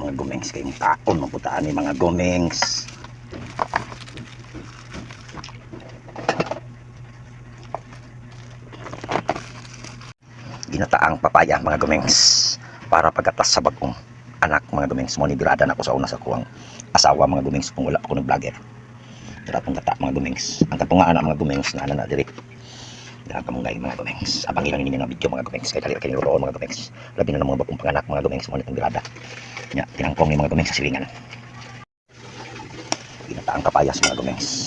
mga gumengs. Kayong taon maputaan ni mga gumengs. Ginataang papaya mga gumengs para pagkatas sa bagong anak mga gumengs. Mo nigurada na ako sa una sa kuwang asawa mga gumengs kung wala ako ng vlogger. Tara pong kata mga gumengs. Ang katungaan na mga gumengs na na diri Dahan ka mong mga gumengs abangin lang ninyo ng video mga gumengs kaya dali kayo roon mga gumengs labi na ng mga bagong panganak mga gumengs mo nitong grada nya tinangkong ni mga gumengs sa silingan ginataang kapayas mga gumengs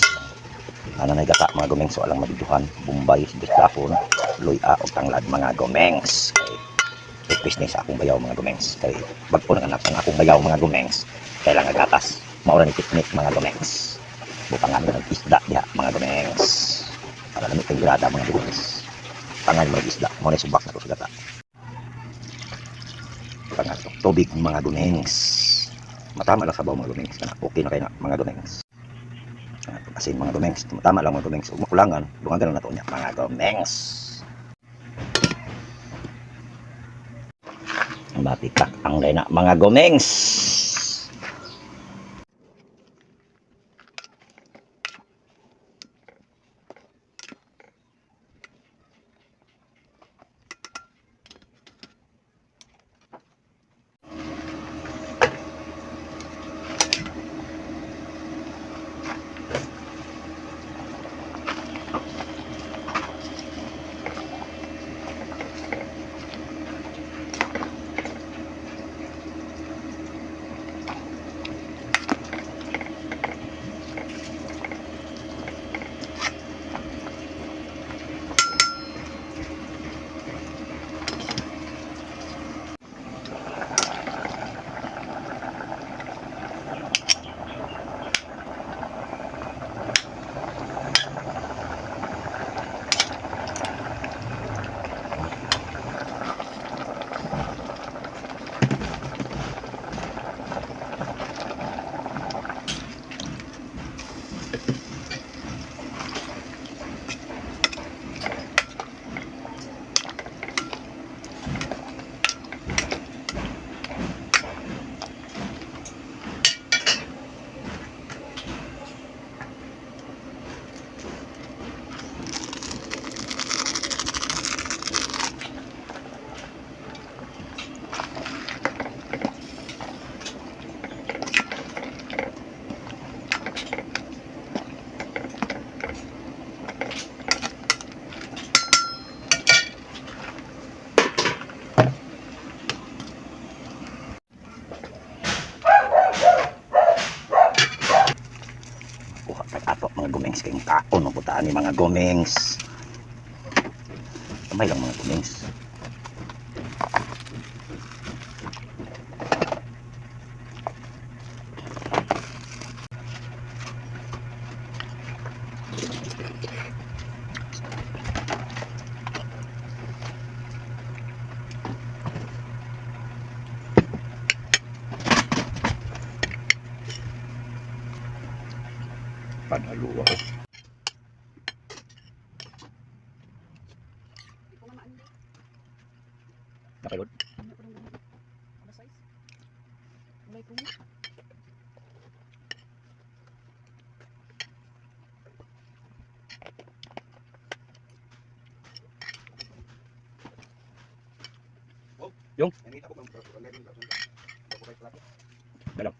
ano na gata mga gumengs walang mabiduhan bumbay disdahon luya o tanglad mga gumengs kay request ni sa akong bayaw mga gumengs kay bagpo ng anak ang akong bayaw mga gumengs kailangan gatas maura ni picnic mga gumengs butangan ng isda diha mga gumengs para lamit kay grada mga gumengs tangan mga isda. Mo na subak na to sa gata tangan to tubig mga gumengs matama lang sa baw mga gumengs kana okay na kay na mga gumengs kasi mga gumengs tama lang mga gumengs ug makulangan dungan na to niya mga gumengs mapitak ang na mga gumengs kayong taon maputaan ni mga gumengs kamay lang mga gumengs panaluwa ko Nakilod? Yung? Dalam.